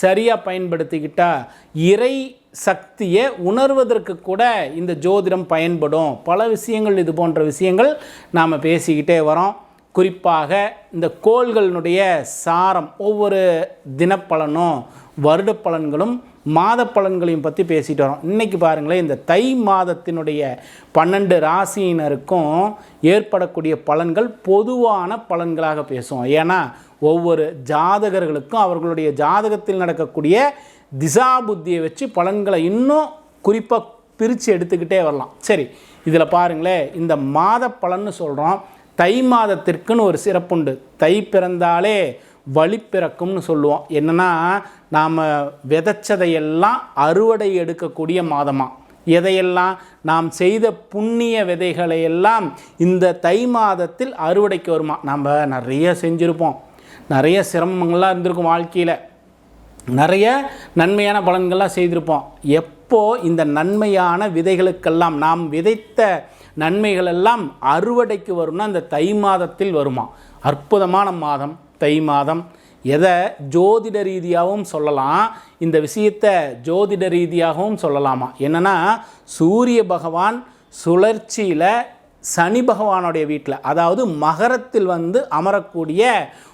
சரியாக பயன்படுத்திக்கிட்டால் இறை சக்தியை உணர்வதற்கு கூட இந்த ஜோதிடம் பயன்படும். பல விஷயங்கள் இது போன்ற விஷயங்கள் நாம் பேசிக்கிட்டே வரோம். குறிப்பாக இந்த கோள்களினுடைய சாரம் ஒவ்வொரு தினப்பலனும் வருட பலன்களும் மாத பலன்களையும் பற்றி பேசிட்டு வரோம். இன்றைக்கி பாருங்களேன் இந்த தை மாதத்தினுடைய பன்னெண்டு ராசியினருக்கும் ஏற்படக்கூடிய பலன்கள் பொதுவான பலன்களாக பேசுவோம். ஏன்னா ஒவ்வொரு ஜாதகர்களுக்கும் அவர்களுடைய ஜாதகத்தில் நடக்கக்கூடிய திசா புத்தியை வச்சு பலன்களை இன்னும் குறிப்பாக பிரித்து எடுத்துக்கிட்டே வரலாம். சரி இதில் பாருங்களேன் இந்த மாத பலன்னு சொல்கிறோம் தை மாதத்திற்குன்னு ஒரு சிறப்புண்டு. தை பிறந்தாலே வழி பிறக்கும்னு சொல்லுவோம். என்னென்னா நாம் விதைச்சதையெல்லாம் அறுவடை எடுக்கக்கூடிய மாதமாக எதையெல்லாம்? நாம் செய்த புண்ணிய விதைகளை எல்லாம் இந்த தை மாதத்தில் அறுவடைக்கு வருமா? நம்ம நிறைய செஞ்சுருப்போம். நிறைய சிரமங்கள்லாம் இருந்திருக்கும் வாழ்க்கையில். நிறைய நன்மையான பலன்கள்லாம் செய்திருப்போம். எப்போ இந்த நன்மையான விதைகளுக்கெல்லாம் நாம் விதைத்த நன்மைகள் எல்லாம் அறுவடைக்கு வரும்னா அந்த தை மாதத்தில் வருமா? அற்புதமான மாதம் தை மாதம். எதை ஜோதிட ரீதியாகவும் சொல்லலாம் இந்த விஷயத்தை ஜோதிட ரீதியாகவும் சொல்லலாமா? என்னென்னா சூரிய பகவான் சுழற்சியில் சனி பகவானுடைய வீட்டில் அதாவது மகரத்தில் வந்து அமரக்கூடிய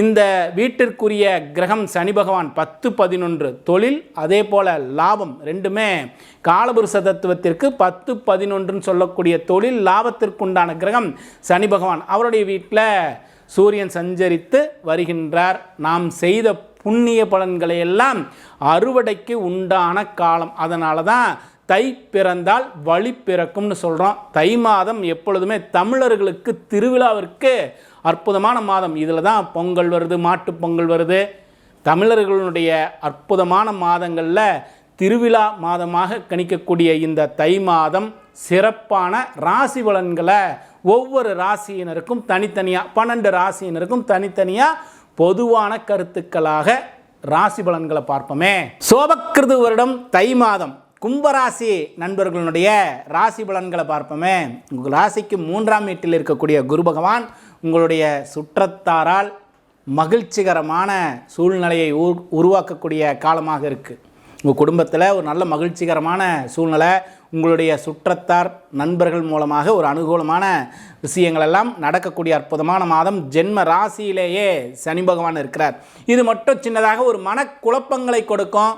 இந்த வீட்டிற்குரிய கிரகம் சனி பகவான் பத்து பதினொன்று தொழில் அதே போல் லாபம் ரெண்டுமே காலபுருஷ தத்துவத்திற்கு பத்து பதினொன்றுன்னு சொல்லக்கூடிய தொழில் லாபத்திற்குண்டான கிரகம் சனி பகவான். அவருடைய வீட்டில் சூரியன் சஞ்சரித்து வருகின்றார். நாம் செய்த புண்ணிய பலன்களை எல்லாம் அறுவடைக்கு உண்டான காலம். அதனால தான் தை பிறந்தால் வழி பிறக்கும்னு சொல்கிறோம் தை மாதம் எப்பொழுதுமே தமிழர்களுக்கு திருவிழாவிற்கு அற்புதமான மாதம். இதில் தான் பொங்கல் வருது மாட்டுப் பொங்கல் வருது. தமிழர்களுடைய அற்புதமான மாதங்களில் திருவிழா மாதமாக கணிக்கக்கூடிய இந்த தை மாதம் சிறப்பான ராசி பலன்களை ஒவ்வொரு ராசியினருக்கும் தனித்தனியாக பன்னெண்டு ராசியினருக்கும் தனித்தனியாக பொதுவான கருத்துக்களாக ராசி பலன்களை பார்ப்போமே. சோபக்கிருது வருடம் தை மாதம். கும்பராசி நண்பர்களுடைய ராசி பலன்களை பார்ப்போமே. உங்கள் ராசிக்கு மூன்றாம் வீட்டில் இருக்கக்கூடிய குரு பகவான் உங்களுடைய சுற்றத்தாரால் மகிழ்ச்சிகரமான சூழ்நிலையை உரு உருவாக்கக்கூடிய காலமாக இருக்குது உங்கள் குடும்பத்தில் ஒரு நல்ல மகிழ்ச்சிகரமான சூழ்நிலை உங்களுடைய சுற்றத்தார் நண்பர்கள் மூலமாக ஒரு அனுகூலமான விஷயங்கள் எல்லாம் நடக்கக்கூடிய அற்புதமான மாதம் ஜென்ம ராசியிலேயே சனி பகவான் இருக்கிறார். இது மட்டும் சின்னதாக ஒரு மனக்குழப்பங்களை கொடுக்கும்.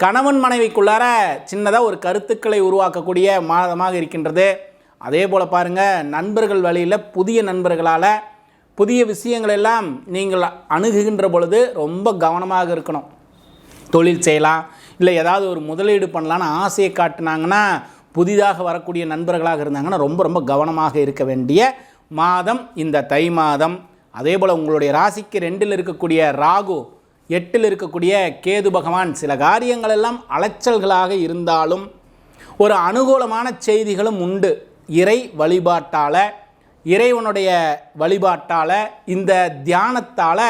கணவன் மனைவிக்குள்ளார சின்னதாக ஒரு கருத்துக்களை உருவாக்கக்கூடிய மாதமாக இருக்கின்றது. அதே போல் பாருங்கள் நண்பர்கள் வழியில் புதிய நண்பர்களால் புதிய விஷயங்களெல்லாம் நீங்கள் அணுகுகின்ற பொழுது ரொம்ப கவனமாக இருக்கணும். தொழில் செய்யலாம் இல்லை ஏதாவது ஒரு முதலீடு பண்ணலான்னு ஆசையை காட்டினாங்கன்னா புதிதாக வரக்கூடிய நண்பர்களாக இருந்தாங்கன்னா ரொம்ப ரொம்ப கவனமாக இருக்க வேண்டிய மாதம் இந்த தை மாதம். அதே போல் உங்களுடைய ராசிக்கு ரெண்டில் இருக்கக்கூடிய ராகு எட்டில் இருக்கக்கூடிய கேது பகவான் சில காரியங்களெல்லாம் அலைச்சல்களாக இருந்தாலும் ஒரு அனுகூலமான செய்திகளும் உண்டு. இறை வழிபாட்டால் இறைவனுடைய வழிபாட்டால் இந்த தியானத்தால்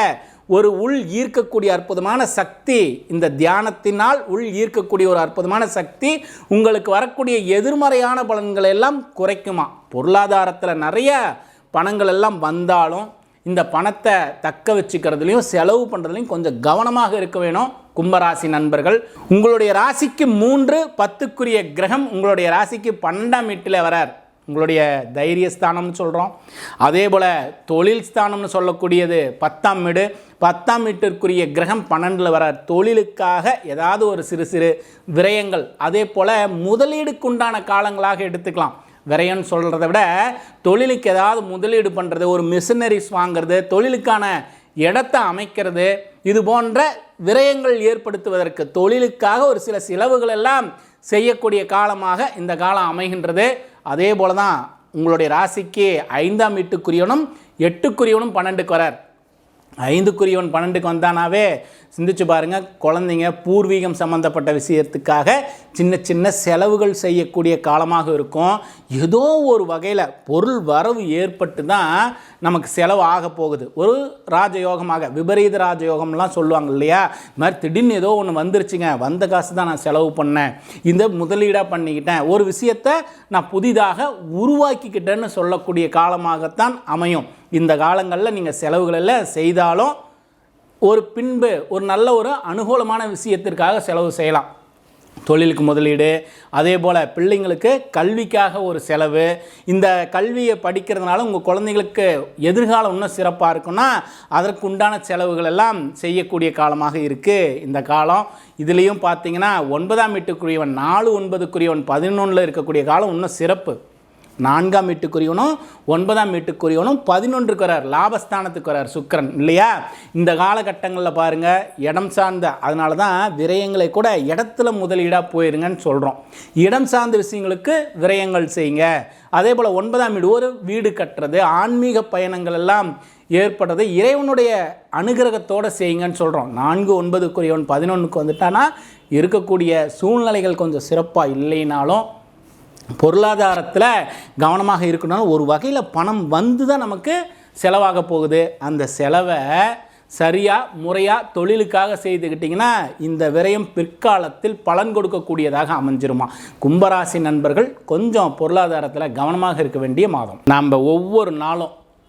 ஒரு உள் ஈர்க்கக்கூடிய அற்புதமான சக்தி இந்த தியானத்தினால் உள் ஈர்க்கக்கூடிய ஒரு அற்புதமான சக்தி உங்களுக்கு வரக்கூடிய எதிர்மறையான பலன்களை எல்லாம் குறைக்குமா? பொருளாதாரத்தில் நிறைய பணங்கள் எல்லாம் வந்தாலும் இந்த பணத்தை தக்க வச்சுக்கிறதுலையும் செலவு பண்ணுறதுலையும் கொஞ்சம் கவனமாக இருக்க வேணும். கும்பராசி நண்பர்கள் உங்களுடைய ராசிக்கு மூன்று பத்துக்குரிய கிரகம் உங்களுடைய ராசிக்கு பன்னெண்டாம் வீட்டில் வரார். உங்களுடைய தைரியஸ்தானம்னு சொல்கிறோம் அதே போல் தொழில் ஸ்தானம்னு சொல்லக்கூடியது பத்தாம் வீடு. பத்தாம் வீட்டிற்குரிய கிரகம் பன்னெண்டில் வர தொழிலுக்காக ஏதாவது ஒரு சிறு சிறு விரயங்கள். அதே போல் முதலீடுக்குண்டான காலங்களாக எடுத்துக்கலாம். விரயம்னு சொல்கிறத விட தொழிலுக்கு ஏதாவது முதலீடு பண்ணுறது ஒரு மிஷினரிஸ் வாங்குறது தொழிலுக்கான இடத்தை அமைக்கிறது இது போன்ற விரயங்கள் ஏற்படுத்துவதற்கு தொழிலுக்காக ஒரு சில செலவுகள் எல்லாம் செய்யக்கூடிய காலமாக இந்த காலம் அமைகின்றது. அதே போல தான் உங்களுடைய ராசிக்கு ஐந்தாம் வீட்டுக்குரியவனும் எட்டுக்குரியவனும் பன்னெண்டுக்கு வரார். ஐந்துக்குரியவன் பன்னெண்டுக்கு வந்தானாவே சிந்திச்சு பாருங்க குழந்தைங்க பூர்வீகம் சம்மந்தப்பட்ட விஷயத்துக்காக சின்ன சின்ன செலவுகள் செய்யக்கூடிய காலமாக இருக்கும். ஏதோ ஒரு வகையில் பொருள் வரவு ஏற்பட்டு தான் நமக்கு செலவு ஆக போகுது. ஒரு ராஜயோகமாக விபரீத ராஜயோகம்லாம் சொல்லுவாங்க இல்லையா? இது மாதிரி திடீர்னு ஏதோ ஒன்று வந்துருச்சுங்க வந்த காசு தான் நான் செலவு பண்ணேன். இந்த முதலீடாக பண்ணிக்கிட்டேன். ஒரு விஷயத்தை நான் புதிதாக உருவாக்கிக்கிட்டேன்னு சொல்லக்கூடிய காலமாகத்தான் அமையும். இந்த காலங்களில் நீங்கள் செலவுகளெல்லாம் செய்தாலும் ஒரு பின்பு ஒரு நல்ல ஒரு அனுகூலமான விஷயத்திற்காக செலவு செய்யலாம். தொழிலுக்கு முதலீடு அதே போல் பிள்ளைங்களுக்கு கல்விக்காக ஒரு செலவு. இந்த கல்வியை படிக்கிறதுனால உங்கள் குழந்தைங்களுக்கு எதிர்காலம் இன்னும் சிறப்பாக இருக்குன்னா அதற்கு உண்டான செலவுகள் எல்லாம் செய்யக்கூடிய காலமாக இருக்குது இந்த காலம் இதுலேயும் பார்த்தீங்கன்னா ஒன்பதாம் வீட்டுக்குரியவன் நாலு ஒன்பதுக்குரியவன் பதினொன்றில் இருக்கக்கூடிய காலம் இன்னும் சிறப்பு. நான்காம் வீட்டுக்குரியவனும் ஒன்பதாம் வீட்டுக்குரியவனும் பதினொன்றுக்கு வரார். லாபஸ்தானத்துக்கு வரார் சுக்கிரன் இல்லையா? இந்த காலகட்டங்களில் பாருங்கள் இடம் சார்ந்த அதனால தான் விரயங்களை கூட இடத்துல முதலீடாக போயிருங்கன்னு சொல்கிறோம் இடம் சார்ந்த விஷயங்களுக்கு விரயங்கள் செய்யுங்க. அதே போல் ஒன்பதாம் வீடு ஒரு வீடு கட்டுறது ஆன்மீக பயணங்கள் எல்லாம் ஏற்படுறது இறைவனுடைய அனுகிரகத்தோடு செய்யுங்கன்னு சொல்கிறோம் நான்கு ஒன்பதுக்குரியவன் பதினொன்றுக்கு வந்துட்டானா இருக்கக்கூடிய சூழ்நிலைகள் கொஞ்சம் சிறப்பாக இல்லைனாலும் பொருளாதாரத்தில் கவனமாக இருக்கணும் ஒரு வகையில் பணம் வந்து தான் நமக்கு செலவாக போகுது. அந்த செலவை சரியாக முறையாக தொழிலுக்காக செய்துக்கிட்டிங்கன்னா இந்த விரயம் பிற்காலத்தில் பலன் கொடுக்கக்கூடியதாக அமைஞ்சிருமா? கும்பராசி நண்பர்கள் கொஞ்சம் பொருளாதாரத்தில் கவனமாக இருக்க வேண்டிய மாதம். நம்ம ஒவ்வொரு நாளும்